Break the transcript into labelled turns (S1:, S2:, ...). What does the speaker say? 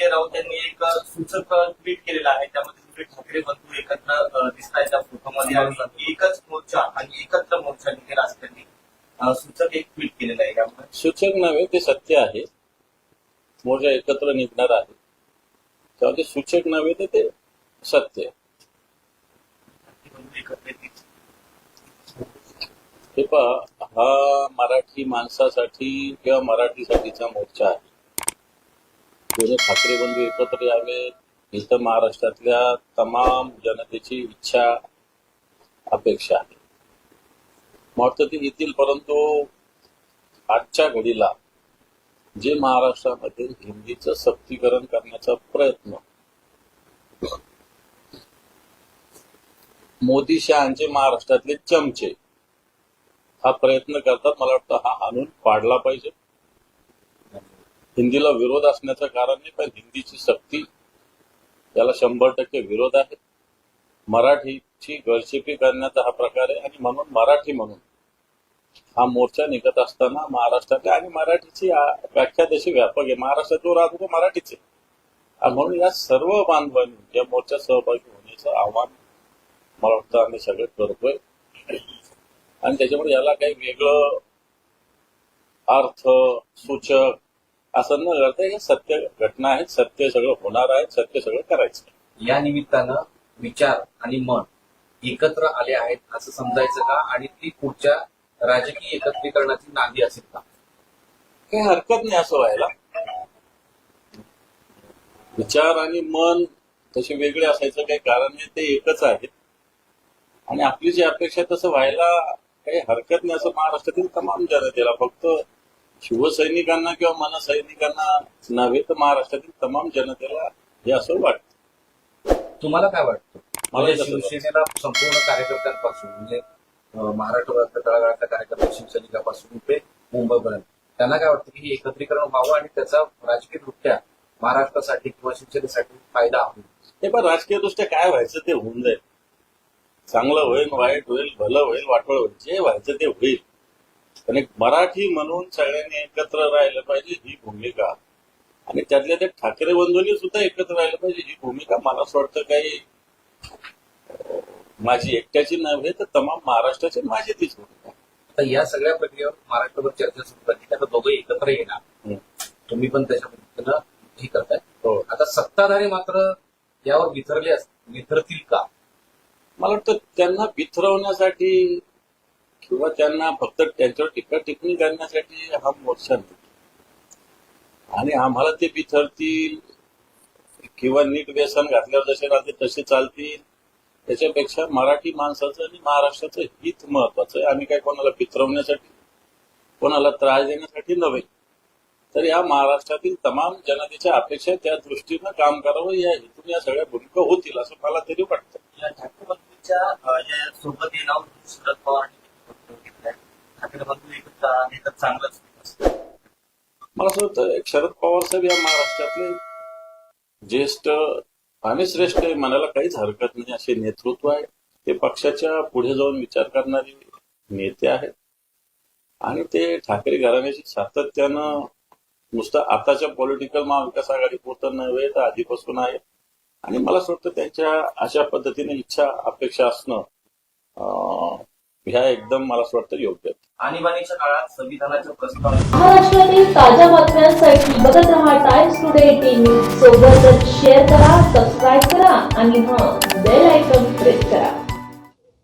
S1: राऊत यांनी एक सूचक ट्विट केलेलं आहे. त्यामध्ये ठाकरे बंधू एकत्र दिसत आहेत त्या फोटोमध्ये. आणि एकच मोर्चा आणि एकत्र मोर्चा निघेल असं त्यांनी अ, सूचक एक ट्विट केलेलं आहे यामध्ये.
S2: सूचक नव्हे ते सत्य आहे. मोर्चा एकत्र निघणार आहे. तेव्हा ते सूचक नव्हे तर ते सत्य हे पहा हा मराठी माणसासाठी किंवा मराठीसाठीचा मोर्चा आहे. दोन्ही ठाकरे बंधू एकत्र यावे. इथं महाराष्ट्रातल्या तमाम जनतेची इच्छा अपेक्षा आहे. वाटतं ते येतील परंतु आजच्या घडीला जे महाराष्ट्रामध्ये हिंदीचं सक्तीकरण करण्याचा प्रयत्न मोदी शहाचे महाराष्ट्रातले चमचे हा प्रयत्न करतात मला वाटतं हा आणून पाडला पाहिजे. हिंदीला विरोध असण्याचं कारण नाही पण हिंदीची सक्ती याला शंभर टक्के विरोध आहे. मराठीची गळशेपी करण्याचा हा प्रकार आहे आणि म्हणून मराठी म्हणून हा मोर्चा निघत असताना महाराष्ट्रातल्या आणि मराठीची व्याख्या तशी व्यापक आहे. महाराष्ट्रात जो राहतो तो मराठीच आहे. म्हणून या सर्व बांधवांनी या मोर्चात सहभागी होण्याचं आव्हान मला वाटतं आम्ही सगळे करतोय. आणि त्याच्यामुळे याला काही वेगळं अर्थ सूचक असं न करता हे सत्य घटना आहेत सत्य सगळं होणार आहे सत्य सगळं करायचं.
S3: या निमित्तानं विचार आणि मन एकत्र आले आहेत असं समजायचं का? आणि ती पुढच्या राजकीय एकत्रीकरणाची नांदी असेल का?
S2: काही हरकत नाही असं व्हायला. विचार आणि मन तसे वेगळे असायचं काही कारण नाही ते एकच आहेत. आणि आपली जी अपेक्षा तसं व्हायला काही हरकत नाही असं महाराष्ट्रातील तमाम जनतेला फक्त शिवसैनिकांना किंवा मनसैनिकांना नव्हे तर महाराष्ट्रातील तमाम जनतेला हे असं वाटतं.
S3: तुम्हाला काय वाटतं?
S2: मला
S3: म्हणजे. शिवसेनेला संपूर्ण कार्यकर्त्यांपासून म्हणजे अं, महाराष्ट्रातल्या तळागाळातल्या कार्यकर्ते शिवसैनिकापासून ते मुंबईपर्यंत त्यांना काय वाटतं की हे एकत्रीकरण व्हावं आणि त्याचा राजकीय दृष्ट्या महाराष्ट्रासाठी किंवा शिवसेनेसाठी फायदा होईल
S2: हे पण राजकीय दृष्ट्या काय व्हायचं ते होऊन जाईल. चांगलं होईल वाईट होईल भलं होईल वाटोळ होईल जे व्हायचं ते होईल. पण एक मराठी म्हणून सगळ्यांनी एकत्र राहिलं पाहिजे ही भूमिका. आणि त्यातल्या त्या ठाकरे बंधूंनी सुद्धा एकत्र राहिलं पाहिजे ही भूमिका मला असं वाटतं काही माझी एकट्याची नव्हे तर तमाम महाराष्ट्राची माझी तीच भूमिका.
S3: आता या सगळ्या प्रक्रियेवर महाराष्ट्रभर चर्चा सुरू झाली आता दोघंही एकत्र येणार. तुम्ही पण त्याच्या पद्धतीनं हे करताय.
S2: हो.
S3: आता सत्ताधारी मात्र यावर विथरले विथरतील का?
S2: मला वाटतं त्यांना बिथरवण्यासाठी किंवा त्यांना फक्त त्यांच्यावर टीका टिप्पणी करण्यासाठी हा मोर्चा आणि आम्हाला ते बिथरतील किंवा नीट व्यसन घातल्यावर जसे राहते तसे चालतील. त्याच्यापेक्षा मराठी माणसाचं आणि महाराष्ट्राचं हित महत्वाचं आहे. आम्ही काय कोणाला बिथरवण्यासाठी कोणाला त्रास देण्यासाठी नव्हे. तर या महाराष्ट्रातील तमाम जनतेच्या अपेक्षा त्या दृष्टीनं काम करावं या हेतून या सगळ्या भूमिका होतील असं मला तरी वाटतं.
S1: या ठाकरे सोबत येणार शरद पवार ठाकरे बंधू एकत्र आले तर चांगलंच
S2: मला असं वाटतं शरद पवार साहेब या महाराष्ट्रातले ज्येष्ठ आणि श्रेष्ठ आहे म्हणायला काहीच हरकत नाही. असे नेतृत्व आहे. ते पक्षाच्या पुढे जाऊन विचार करणारे नेते आहेत. आणि ते ठाकरे घराण्याशी सातत्यानं नुसतं आताच्या पॉलिटिकल महाविकास आघाडी पुरतं नव्हे तर आधीपासून आहे. आणि मला असं वाटतं त्यांच्या अशा पद्धतीने इच्छा अपेक्षा असणं ह्या एकदम मला असं वाटतं योग्य.
S1: आणीबाणीच्या काळात संविधानाच्या प्रस्ताव
S4: महाराष्ट्रातील ताज्या बातम्यांसाठी बघत रहा टाइम्स टुडे टीव्ही सोबतच शेअर करा सबस्क्राईब करा आणि हां बेल आयकॉन प्रेस करा